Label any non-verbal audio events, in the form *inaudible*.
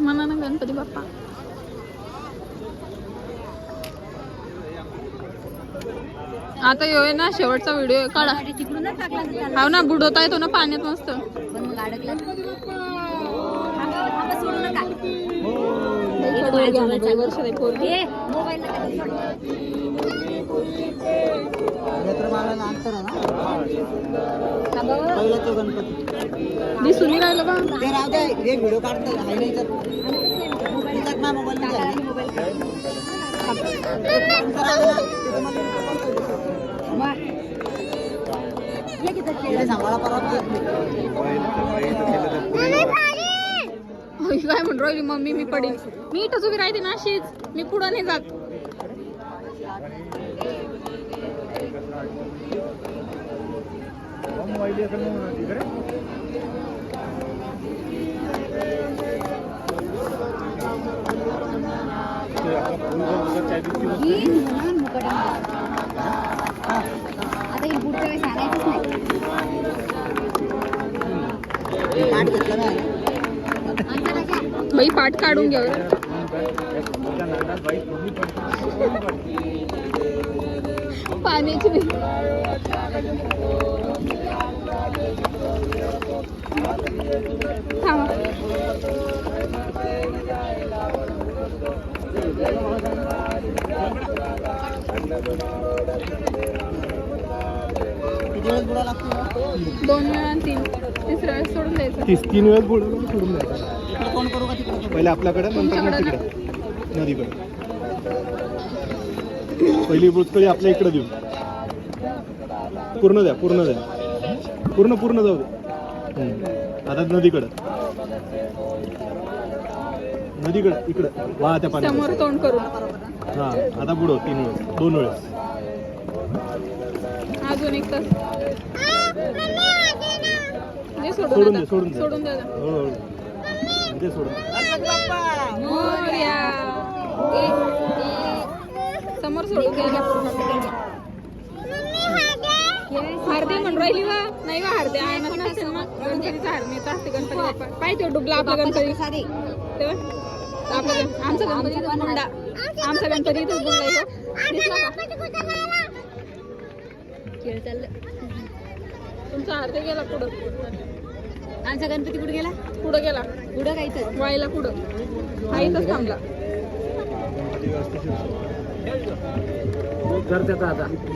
म्हणा ना गणपती बाप्पा. आता येऊ ना शेवटचा व्हिडिओ काढा. हा ना बुडवता येतो ना पाण्यात मस्त. पण मग अडकला थांबा, सोडू नका ए, मोबाईल नका थांबा, हो. दिसून नाही राहिलं बा व्हिडिओ काढतो हाय नाही तर ना मोबाईल की सांभाळा परत काय म्हणून राहिली मम्मी? मी पडेल. मी इथंच उभी राहते ना अशीच. मी पुढं नाही जात ही म्हणून मुकट आहे. आता ही पुढच्या वेळेस आणायचंच नाही पाठ घेतलं. बाई पाठ काढून घ्या. *laughs* *laughs* पाण्याची दोन वेळा आणि तीन तिसऱ्या वेळेस सोडून द्यायचं. तीस तीन वेळेस बोलून सोडून द्यायचं. इकडे कोण करू का तिकडे? पहिले आपल्याकडे नंतर मग तुमच्याकडे तिकडे. नदीकडे. पहिली बुचकळी आपल्या इकडे देऊ. पूर्ण द्या पूर्ण द्या. पूर्ण पूर्ण जाऊ दे. हम्म. आता नदीकडं. नदीकडं इकडं. वा त्या पाण्यात. तोंड करून हा आता बुडव तीन वेळेस. दोन वेळेस. अजून एक तास. दे सोडून सोडून दे. सोडून दे. सोडून द्या हळूहळू दे. सोडून मोरया. समोर सोडून द्यायला हारदे म्हणून राहिली वा. नाही वा हारदे आहे ना नसेल मग गणपतीचा हार नेता असते गणपती बाप्पा. पाहिजे डुबला आपला गणपती? आपला आमचा गणपती बुंडा आमचा गणपती खेळ चाललं. तुमचा हारदे गेला पुढं. आमचा गणपती कुठे गेला? पुढं गेला. पुढं काय तर वाईला पुढं. हा इथंच थांबला. जर आता.